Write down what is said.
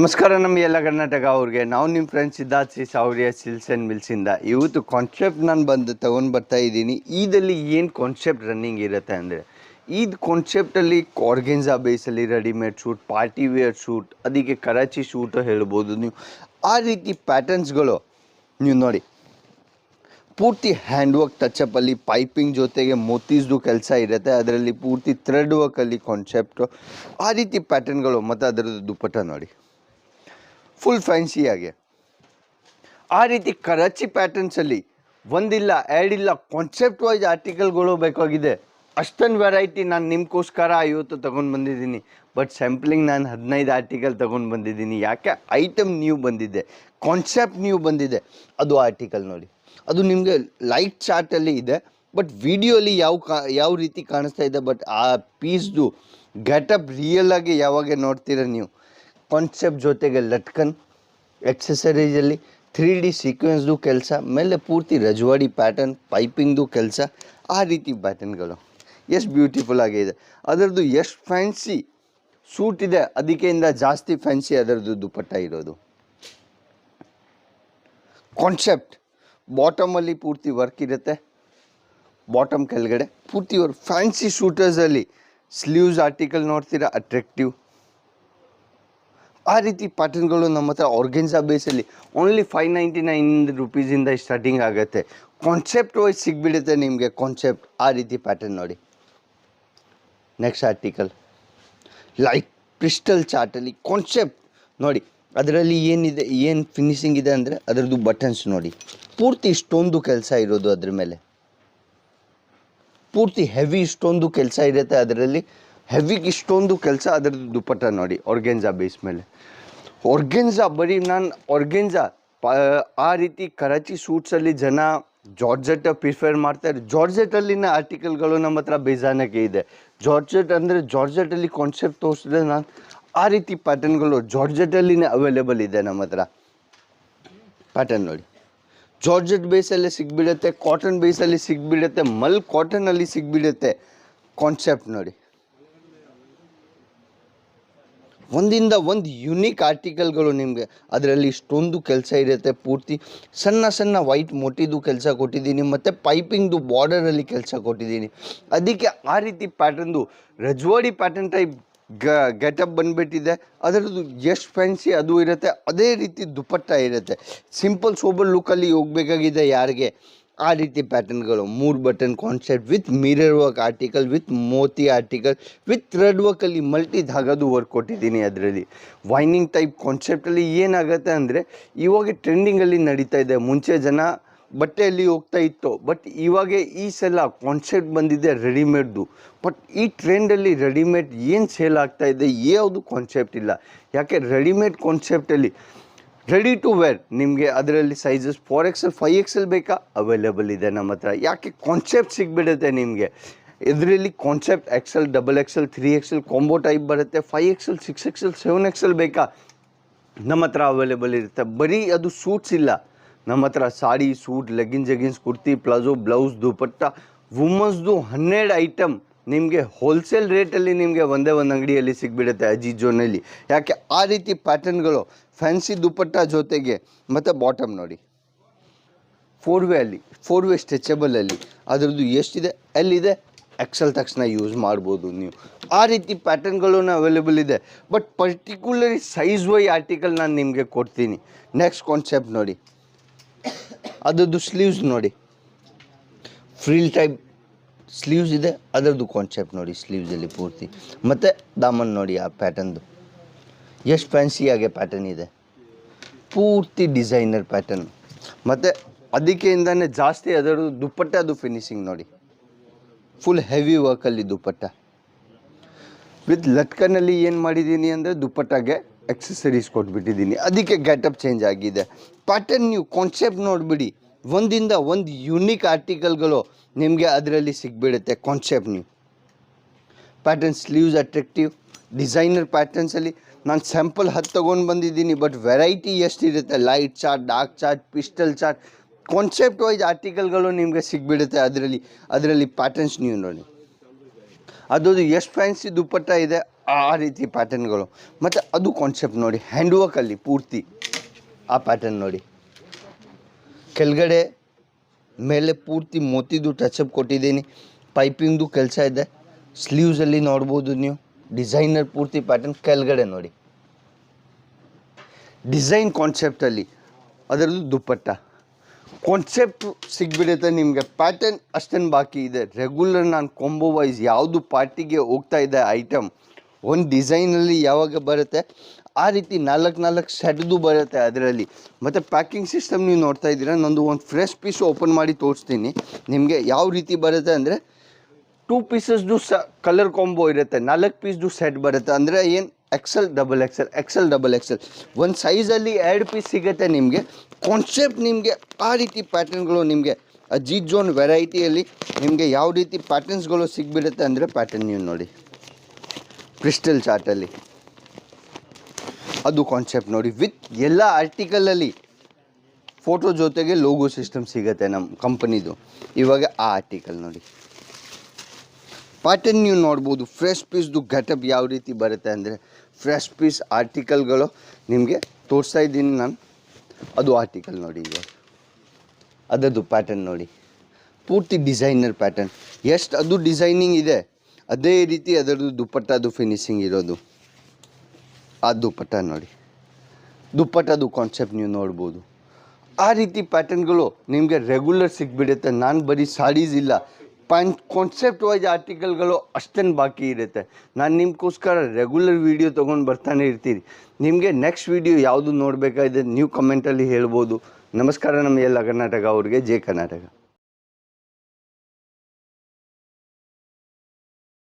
ನಮಸ್ಕಾರ ನಮ್ಮ ಎಲ್ಲ ಕರ್ನಾಟಕ ಅವ್ರಿಗೆ. ನಾವು ನಿಮ್ಮ friends Siddharth C Savriya silks and ಮಿಲ್ಸಿಂದ ಇವತ್ತು ಕಾನ್ಸೆಪ್ಟ್ ನಾನು ಬಂದು ತೊಗೊಂಡು ಬರ್ತಾ ಇದ್ದೀನಿ. ಈದಲ್ಲಿ ಏನು ಕಾನ್ಸೆಪ್ಟ್ ರನ್ನಿಂಗ್ ಇರುತ್ತೆ ಅಂದರೆ, ಈದ್ ಕಾನ್ಸೆಪ್ಟಲ್ಲಿ ಕಾರ್ಗೆನ್ಸಾ ಬೇಸಲ್ಲಿ readymade suit party wear suit ಅದಕ್ಕೆ ಕರಾಚಿ ಶೂಟು ಹೇಳ್ಬೋದು ನೀವು. ಆ ರೀತಿ ಪ್ಯಾಟರ್ನ್ಸ್ಗಳು ನೀವು ನೋಡಿ. ಪೂರ್ತಿ ಹ್ಯಾಂಡ್ ವರ್ಕ್ ಟಚಪ್ಪಲ್ಲಿ ಪೈಪಿಂಗ್ ಜೊತೆಗೆ ಮೋತಿಸ್ದು ಕೆಲಸ ಇರುತ್ತೆ. ಅದರಲ್ಲಿ ಪೂರ್ತಿ ಥ್ರೆಡ್ ವರ್ಕಲ್ಲಿ ಕಾನ್ಸೆಪ್ಟು ಆ ರೀತಿ ಪ್ಯಾಟರ್ನ್ಗಳು ಮತ್ತು ಅದರದ್ದು ದುಪ್ಪಟ್ಟ ನೋಡಿ. ಫುಲ್ ಫ್ಯಾನ್ಸಿಯಾಗಿ ಆ ರೀತಿ ಕರಾಚಿ ಪ್ಯಾಟರ್ನ್ಸಲ್ಲಿ ಒಂದಿಲ್ಲ, ಎರಡಿಲ್ಲ ಕಾನ್ಸೆಪ್ಟ್ ವೈಸ್ ಆರ್ಟಿಕಲ್ಗಳು ಬೇಕಾಗಿದೆ. ಅಷ್ಟೊಂದು ವೆರೈಟಿ ನಾನು ನಿಮಗೋಸ್ಕರ ಇವತ್ತು ತೊಗೊಂಡು ಬಂದಿದ್ದೀನಿ. ಬಟ್ ಸ್ಯಾಂಪ್ಲಿಂಗ್ ನಾನು ಹದಿನೈದು ಆರ್ಟಿಕಲ್ ತೊಗೊಂಡು ಬಂದಿದ್ದೀನಿ. ಯಾಕೆ? ಐಟಮ್ ನೀವು ಬಂದಿದೆ. ಕಾನ್ಸೆಪ್ಟ್ ನೀವು ಬಂದಿದೆ. ಅದು ಆರ್ಟಿಕಲ್ ನೋಡಿ. ಅದು ನಿಮಗೆ ಲೈಟ್ ಚಾರ್ಟಲ್ಲಿ ಇದೆ. ಬಟ್ ವಿಡಿಯೋಲಿ ಯಾವ ಕಾ, ಯಾವ ರೀತಿ ಕಾಣಿಸ್ತಾ ಇದೆ? ಬಟ್ ಆ ಪೀಸ್ದು ಗೆಟಪ್ ರಿಯಲ್ ಆಗಿ ಯಾವಾಗ ನೋಡ್ತೀರ ನೀವು? ಕಾನ್ಸೆಪ್ಟ್ ಜೊತೆಗೆ ಲಟ್ಕನ್ ಎಕ್ಸಸರೀಸಲ್ಲಿ ಥ್ರೀ ಡಿ ಸೀಕ್ವೆನ್ಸ್ದು ಕೆಲಸ, ಮೇಲೆ ಪೂರ್ತಿ ರಜವಾಡಿ ಪ್ಯಾಟರ್ನ್ ಪೈಪಿಂಗ್ದು ಕೆಲಸ, ಆ ರೀತಿ ಪ್ಯಾಟರ್ನ್ಗಳು ಎಷ್ಟು ಬ್ಯೂಟಿಫುಲ್ ಆಗಿದೆ. ಅದರದ್ದು ಎಷ್ಟು ಫ್ಯಾನ್ಸಿ ಸೂಟ್ ಇದೆ ಅದಕ್ಕೆಯಿಂದ ಜಾಸ್ತಿ ಫ್ಯಾನ್ಸಿ ಅದರದ್ದು ದುಪ್ಪಟ್ಟ ಇರೋದು. ಕಾನ್ಸೆಪ್ಟ್ ಬಾಟಮಲ್ಲಿ ಪೂರ್ತಿ ವರ್ಕ್ ಇರುತ್ತೆ. ಬಾಟಮ್ ಕೆಳಗಡೆ ಪೂರ್ತಿ ಅವ್ರ ಫ್ಯಾನ್ಸಿ ಶೂಟರ್ಸಲ್ಲಿ ಸ್ಲೀವ್ಸ್ ಆರ್ಟಿಕಲ್ ನೋಡ್ತೀರಾ ಅಟ್ರಾಕ್ಟಿವ್ ಆ ರೀತಿ ಪ್ಯಾಟರ್ನ್ಗಳು ನಮ್ಮ ಹತ್ರ ಆರ್ಗೆನ್ಸಾ ಬೇಸಲ್ಲಿ ಓನ್ಲಿ ಫೈವ್ ನೈಂಟಿ ನೈನ್ ರುಪೀಸಿಂದ ಸ್ಟಾರ್ಟಿಂಗ್ ಆಗುತ್ತೆ. ಕಾನ್ಸೆಪ್ಟ್ ವೈಸ್ ಸಿಗ್ಬಿಡುತ್ತೆ ನಿಮಗೆ ಕಾನ್ಸೆಪ್ಟ್ ಆ ರೀತಿ ಪ್ಯಾಟರ್ನ್ ನೋಡಿ. ನೆಕ್ಸ್ಟ್ ಆರ್ಟಿಕಲ್ ಲೈಟ್ ಕ್ರಿಸ್ಟಲ್ ಚಾರ್ಟಲ್ಲಿ ಕಾನ್ಸೆಪ್ಟ್ ನೋಡಿ, ಅದರಲ್ಲಿ ಏನಿದೆ, ಏನು ಫಿನಿಶಿಂಗ್ ಇದೆ ಅಂದರೆ ಅದರದ್ದು ಬಟನ್ಸ್ ನೋಡಿ. ಪೂರ್ತಿ ಇಷ್ಟೊಂದು ಕೆಲಸ ಇರೋದು ಅದ್ರ ಮೇಲೆ. ಪೂರ್ತಿ ಹೆವಿ ಇಷ್ಟೊಂದು ಕೆಲಸ ಇರುತ್ತೆ ಅದರಲ್ಲಿ. ಹೆವಿಗೆ ಇಷ್ಟೊಂದು ಕೆಲಸ ಅದರದ್ದು ದುಪ್ಪಟ್ಟ ನೋಡಿ ಆರ್ಗೆನ್ಜಾ ಬೇಸ್ ಮೇಲೆ. ಆರ್ಗೆನ್ಜಾ ಬರೀ ನಾನು ಆರ್ಗೆನ್ಜಾ ಪ ಆ ರೀತಿ ಕರಾಚಿ ಸೂಟ್ಸಲ್ಲಿ ಜನ ಜಾರ್ಜೆಟ್ ಪ್ರಿಫೇರ್ ಮಾಡ್ತಾರೆ. ಜಾರ್ಜೆಟಲ್ಲಿನ ಆರ್ಟಿಕಲ್ಗಳು ನಮ್ಮ ಹತ್ರ ಬೇಜಾನಕ್ಕೆ ಇದೆ. ಜಾರ್ಜೆಟ್ ಅಂದರೆ ಜಾರ್ಜೆಟಲ್ಲಿ ಕಾನ್ಸೆಪ್ಟ್ ತೋರಿಸಿದ್ರೆ ನಾನು ಆ ರೀತಿ ಪ್ಯಾಟರ್ನ್ಗಳು ಜಾರ್ಜೆಟಲ್ಲಿನೇ ಅವೈಲೇಬಲ್ ಇದೆ ನಮ್ಮ ಹತ್ರ. ಪ್ಯಾಟರ್ನ್ ನೋಡಿ. ಜಾರ್ಜೆಟ್ ಬೇಸಲ್ಲಿ ಸಿಗ್ಬಿಡುತ್ತೆ ಕಾಟನ್ ಬೇಸಲ್ಲಿ ಸಿಗ್ಬಿಡುತ್ತೆ ಮಲ್ ಕಾಟನಲ್ಲಿ ಸಿಗ್ಬಿಡುತ್ತೆ ಕಾನ್ಸೆಪ್ಟ್ ನೋಡಿ. ಒಂದಿಂದ ಒಂದು ಯುನೀಕ್ ಆರ್ಟಿಕಲ್ಗಳು ನಿಮಗೆ. ಅದರಲ್ಲಿ ಇಷ್ಟೊಂದು ಕೆಲಸ ಇರುತ್ತೆ ಪೂರ್ತಿ. ಸಣ್ಣ ಸಣ್ಣ ವೈಟ್ ಮೋಟಿದು ಕೆಲಸ ಕೊಟ್ಟಿದ್ದೀನಿ, ಮತ್ತು ಪೈಪಿಂಗ್ದು ಬಾರ್ಡರಲ್ಲಿ ಕೆಲಸ ಕೊಟ್ಟಿದ್ದೀನಿ. ಅದಕ್ಕೆ ಆ ರೀತಿ ಪ್ಯಾಟರ್ನ್ದು ರಜವಾಡಿ ಪ್ಯಾಟರ್ನ್ ಟೈಪ್ ಗ ಗೆಟಪ್ ಬಂದುಬಿಟ್ಟಿದೆ. ಅದರದ್ದು ಎಷ್ಟು ಫ್ಯಾನ್ಸಿ ಅದು ಇರುತ್ತೆ, ಅದೇ ರೀತಿ ದುಪ್ಪಟ್ಟ ಇರುತ್ತೆ. ಸಿಂಪಲ್ ಸೋಬರ್ ಲುಕ್ಕಲ್ಲಿ ಹೋಗಬೇಕಾಗಿದೆ ಯಾರಿಗೆ? ಆ ರೀತಿ ಪ್ಯಾಟರ್ನ್ಗಳು ಮೂರು button concept with mirror work article with moti article with thread ವರ್ಕಲ್ಲಿ multi ಧಾಗದು ವರ್ಕ್ ಕೊಟ್ಟಿದ್ದೀನಿ ಅದರಲ್ಲಿ. ವೈನಿಂಗ್ ಟೈಪ್ ಕಾನ್ಸೆಪ್ಟಲ್ಲಿ ಏನಾಗುತ್ತೆ ಅಂದರೆ, ಇವಾಗ ಟ್ರೆಂಡಿಂಗಲ್ಲಿ ನಡೀತಾ ಇದೆ. ಮುಂಚೆ ಜನ ಬಟ್ಟೆಯಲ್ಲಿ ಹೋಗ್ತಾ ಇತ್ತು. ಬಟ್ ಇವಾಗ ಈ ಸಲ ಕಾನ್ಸೆಪ್ಟ್ ಬಂದಿದೆ ರೆಡಿಮೇಡ್ದು ಬಟ್ ಈ ಟ್ರೆಂಡಲ್ಲಿ ರೆಡಿಮೇಡ್ ಏನು ಸೇಲ್ ಆಗ್ತಾ ಇದೆ? ಯಾವುದು ಕಾನ್ಸೆಪ್ಟ್ ಇಲ್ಲ. ಯಾಕೆ ರೆಡಿಮೇಡ್ ಕಾನ್ಸೆಪ್ಟಲ್ಲಿ ರೆಡಿ ಟು ವೇರ್ ನಿಮಗೆ ಅದರಲ್ಲಿ sizes four XL five XL ಬೇಕಾ? ಅವೈಲೇಬಲ್ ಇದೆ ನಮ್ಮ ಹತ್ರ. ಯಾಕೆ ಕಾನ್ಸೆಪ್ಟ್ ಸಿಗ್ಬಿಡುತ್ತೆ ನಿಮಗೆ? ಇದರಲ್ಲಿ concept XL double XL three XL combo type ಬರುತ್ತೆ. Five XL six XL seven XL ಬೇಕಾ? ನಮ್ಮ ಹತ್ರ ಅವೈಲೇಬಲ್ ಇರುತ್ತೆ. ಬರೀ ಅದು ಸೂಟ್ಸ್ ಇಲ್ಲ. ನಮ್ಮ ಹತ್ರ sari suit leggings jeggings kurti palazzo blouse dupatta ವುಮನ್ಸ್ದು ಹನ್ನೆರಡು ಐಟಮ್ ನಿಮಗೆ ಹೋಲ್ಸೇಲ್ ರೇಟಲ್ಲಿ ನಿಮಗೆ ಒಂದೇ ಒಂದು ಅಂಗಡಿಯಲ್ಲಿ ಸಿಗ್ಬಿಡುತ್ತೆ ಅಜಿಜೋನಲ್ಲಿ ಯಾಕೆ? ಆ ರೀತಿ ಪ್ಯಾಟರ್ನ್ಗಳು ಫ್ಯಾನ್ಸಿ ದುಪ್ಪಟ್ಟ ಜೊತೆಗೆ, ಮತ್ತು ಬಾಟಮ್ ನೋಡಿ. ಫೋರ್ ವೇ ಅಲ್ಲಿ ಫೋರ್ ವೇ ಸ್ಟ್ರೆಚಬಲಲ್ಲಿ ಅದರದ್ದು ಎಷ್ಟಿದೆ? ಎಲ್ಲಿದೆ? ಎಕ್ಸೆಲ್ ತಕ್ಷಣ ಯೂಸ್ ಮಾಡ್ಬೋದು ನೀವು. ಆ ರೀತಿ ಪ್ಯಾಟರ್ನ್ಗಳೂ ಅವೈಲೇಬಲ್ ಇದೆ. But particular size wise article ನಾನು ನಿಮಗೆ ಕೊಡ್ತೀನಿ. ನೆಕ್ಸ್ಟ್ ಕಾನ್ಸೆಪ್ಟ್ ನೋಡಿ. ಅದರದ್ದು ಸ್ಲೀವ್ಸ್ ನೋಡಿ. ಫ್ರೀಲ್ ಟೈಪ್ ಸ್ಲೀವ್ಸ್ ಇದೆ, ಅದರದ್ದು ಕಾನ್ಸೆಪ್ಟ್ ನೋಡಿ ಸ್ಲೀವ್ಸಲ್ಲಿ ಪೂರ್ತಿ. ಮತ್ತು ದಾಮನ್ ನೋಡಿ ಆ ಪ್ಯಾಟರ್ನ್ದು ಎಷ್ಟು ಫ್ಯಾನ್ಸಿಯಾಗೆ ಪ್ಯಾಟರ್ನ್ ಇದೆ. ಪೂರ್ತಿ ಡಿಸೈನರ್ ಪ್ಯಾಟರ್ನ್ ಮತ್ತು ಅದಕ್ಕೆಯಿಂದನೇ ಜಾಸ್ತಿ ಅದರದ್ದು ದುಪ್ಪಟ್ಟದು ಫಿನಿಶಿಂಗ್ ನೋಡಿ. ಫುಲ್ ಹೆವಿ ವರ್ಕಲ್ಲಿ ದುಪ್ಪಟ್ಟ. ವಿತ್ ಲಟ್ಕನಲ್ಲಿ ಏನು ಮಾಡಿದ್ದೀನಿ ಅಂದರೆ ದುಪ್ಪಟ್ಟಾಗೆ ಎಕ್ಸಸರೀಸ್ ಕೊಟ್ಬಿಟ್ಟಿದ್ದೀನಿ. ಅದಕ್ಕೆ ಗೆಟಪ್ ಚೇಂಜ್ ಆಗಿದೆ. ಪ್ಯಾಟರ್ನ್ ನೀವು ಕಾನ್ಸೆಪ್ಟ್ ನೋಡಿಬಿಡಿ. ಒಂದಿಂದ ಒಂದು ಯುನೀಕ್ ಆರ್ಟಿಕಲ್ಗಳು ನಿಮಗೆ ಅದರಲ್ಲಿ ಸಿಗ್ಬಿಡುತ್ತೆ ಕಾನ್ಸೆಪ್ಟ್ ನೀವು. ಪ್ಯಾಟರ್ನ್ ಸ್ಲೀವ್ಸ್ ಅಟ್ರಾಕ್ಟಿವ್ ಡಿಸೈನರ್ ಪ್ಯಾಟರ್ನ್ಸಲ್ಲಿ ನಾನು ಸ್ಯಾಂಪಲ್ ಹತ್ತು ತೊಗೊಂಡು ಬಂದಿದ್ದೀನಿ ಬಟ್ ವೆರೈಟಿ ಎಷ್ಟಿರುತ್ತೆ? Light chart dark chart pastel chart concept wise ಆರ್ಟಿಕಲ್ಗಳು ನಿಮಗೆ ಸಿಗ್ಬಿಡುತ್ತೆ ಅದರಲ್ಲಿ ಅದರಲ್ಲಿ ಪ್ಯಾಟರ್ನ್ಸ್ ನೀವು ನೋಡಿ. ಅದೊಂದು ಎಷ್ಟು ಫ್ಯಾನ್ಸಿ ದುಪ್ಪಟ್ಟ ಇದೆ, ಆ ರೀತಿ ಪ್ಯಾಟರ್ನ್ಗಳು ಮತ್ತು ಅದು ಕಾನ್ಸೆಪ್ಟ್ ನೋಡಿ ಹ್ಯಾಂಡ್ ವರ್ಕಲ್ಲಿ ಪೂರ್ತಿ ಆ ಪ್ಯಾಟರ್ನ್ ನೋಡಿ. ಕೆಳಗಡೆ ಮೇಲೆ ಪೂರ್ತಿ ಮೋತಿದು ಟಚಪ್ ಕೊಟ್ಟಿದ್ದೀನಿ. ಪೈಪಿಂಗ್ದು ಕೆಲಸ ಇದೆ. ಸ್ಲೀವ್ಸಲ್ಲಿ ನೋಡ್ಬೋದು ನೀವು. ಡಿಸೈನರ್ ಪೂರ್ತಿ ಪ್ಯಾಟರ್ನ್ ಕೆಳಗಡೆ ನೋಡಿ. ಡಿಸೈನ್ ಕಾನ್ಸೆಪ್ಟಲ್ಲಿ ಅದರಲ್ಲೂ ದುಪ್ಪಟ್ಟ. ಕಾನ್ಸೆಪ್ಟ್ ಸಿಗ್ಬಿಡುತ್ತೆ ನಿಮಗೆ. ಪ್ಯಾಟರ್ನ್ ಅಷ್ಟೇನು ಬಾಕಿ ಇದೆ. ರೆಗ್ಯುಲರ್ ನಾನು ಕೊಂಬೋ ವೈಸ್ ಯಾವುದು ಪಾರ್ಟಿಗೆ ಹೋಗ್ತಾ ಇದೆ ಐಟಮ್ ಒಂದು ಡಿಸೈನಲ್ಲಿ ಯಾವಾಗ ಬರುತ್ತೆ? ಆ ರೀತಿ ನಾಲ್ಕು ನಾಲ್ಕು ಸೆಡ್ದು ಬರುತ್ತೆ ಅದರಲ್ಲಿ. ಮತ್ತು ಪ್ಯಾಕಿಂಗ್ ಸಿಸ್ಟಮ್ ನೀವು ನೋಡ್ತಾ ಇದ್ದೀರಾ? ನಂದು ಒಂದು ಫ್ರೆಶ್ ಪೀಸ್ ಓಪನ್ ಮಾಡಿ ತೋರಿಸ್ತೀನಿ. ನಿಮಗೆ ಯಾವ ರೀತಿ ಬರುತ್ತೆ ಅಂದರೆ ಟೂ ಪೀಸಸ್ದು ಸ ಕಲರ್ ಕಾಂಬೋ ಇರುತ್ತೆ. ನಾಲ್ಕು ಪೀಸ್ದು ಸೆಟ್ ಬರುತ್ತೆ. ಅಂದರೆ ಏನು? XL double XL XL double XL ಒಂದು ಸೈಜಲ್ಲಿ ಎರಡು ಪೀಸ್ ಸಿಗುತ್ತೆ ನಿಮಗೆ. ಕಾನ್ಸೆಪ್ಟ್ ನಿಮಗೆ ಆ ರೀತಿ ಪ್ಯಾಟರ್ನ್ಗಳು ನಿಮಗೆ ಅಜೀತ್ ಜೋನ್ ವೆರೈಟಿಯಲ್ಲಿ ನಿಮಗೆ ಯಾವ ರೀತಿ ಪ್ಯಾಟರ್ನ್ಸ್ಗಳು ಸಿಗ್ಬಿಡುತ್ತೆ ಅಂದರೆ ಪ್ಯಾಟರ್ನ್ ನೀವು ನೋಡಿ. ಕ್ರಿಸ್ಟಲ್ ಚಾರ್ಟಲ್ಲಿ ಅದು ಕಾನ್ಸೆಪ್ಟ್ ನೋಡಿ. ವಿತ್ ಎಲ್ಲ ಆರ್ಟಿಕಲಲ್ಲಿ ಫೋಟೋ ಜೊತೆಗೆ ಲೋಗೋ ಸಿಸ್ಟಮ್ ಸಿಗುತ್ತೆ ನಮ್ಮ ಕಂಪನಿದು ಇವಾಗ ಆ ಆರ್ಟಿಕಲ್ ನೋಡಿ. ಪ್ಯಾಟರ್ನ್ ನೀವು ನೋಡ್ಬೋದು ಫ್ರೆಶ್ ಪೀಸ್ದು ಘಟಪ್ ಯಾವ ರೀತಿ ಬರುತ್ತೆ ಅಂದರೆ ಫ್ರೆಶ್ ಪೀಸ್ ಆರ್ಟಿಕಲ್ಗಳು ನಿಮಗೆ ತೋರಿಸ್ತಾ ಇದ್ದೀನಿ ನಾನು. ಅದು ಆರ್ಟಿಕಲ್ ನೋಡಿ ಈಗ ಅದರದ್ದು ಪ್ಯಾಟರ್ನ್ ನೋಡಿ. ಪೂರ್ತಿ ಡಿಸೈನರ್ ಪ್ಯಾಟರ್ನ್ ಎಷ್ಟು, ಅದು ಡಿಸೈನಿಂಗ್ ಇದೆ. ಅದೇ ರೀತಿ ಅದರದ್ದು ದುಪ್ಪಟ್ಟದು ಫಿನಿಶಿಂಗ್ ಇರೋದು. ಆ ದುಪ್ಪಟ್ಟ ನೋಡಿ. ದುಪ್ಪಟ್ಟದು ಕಾನ್ಸೆಪ್ಟ್ ನೀವು ನೋಡ್ಬೋದು. ಆ ರೀತಿ ಪ್ಯಾಟರ್ನ್ಗಳು ನಿಮಗೆ ರೆಗ್ಯುಲರ್ ಸಿಗ್ಬಿಡುತ್ತೆ. ನಾನು ಬರೀ ಸಾಡೀಸ್ ಇಲ್ಲ. ಪ್ಯಾನ್ ಕಾನ್ಸೆಪ್ಟ್ ವೈಸ್ ಆರ್ಟಿಕಲ್ಗಳು ಅಷ್ಟೇನು ಬಾಕಿ ಇರುತ್ತೆ. ನಾನು ನಿಮಗೋಸ್ಕರ ರೆಗ್ಯುಲರ್ ವೀಡಿಯೋ ತೊಗೊಂಡು ಬರ್ತಾನೆ ಇರ್ತೀನಿ. ನಿಮಗೆ ನೆಕ್ಸ್ಟ್ ವೀಡಿಯೋ ಯಾವುದು ನೋಡಬೇಕಾಗಿದೆ ನೀವು ಕಮೆಂಟಲ್ಲಿ ಹೇಳ್ಬೋದು. ನಮಸ್ಕಾರ ನಮ್ಮ ಎಲ್ಲ ಕರ್ನಾಟಕ ಅವ್ರಿಗೆ. ಜೈ ಕರ್ನಾಟಕ.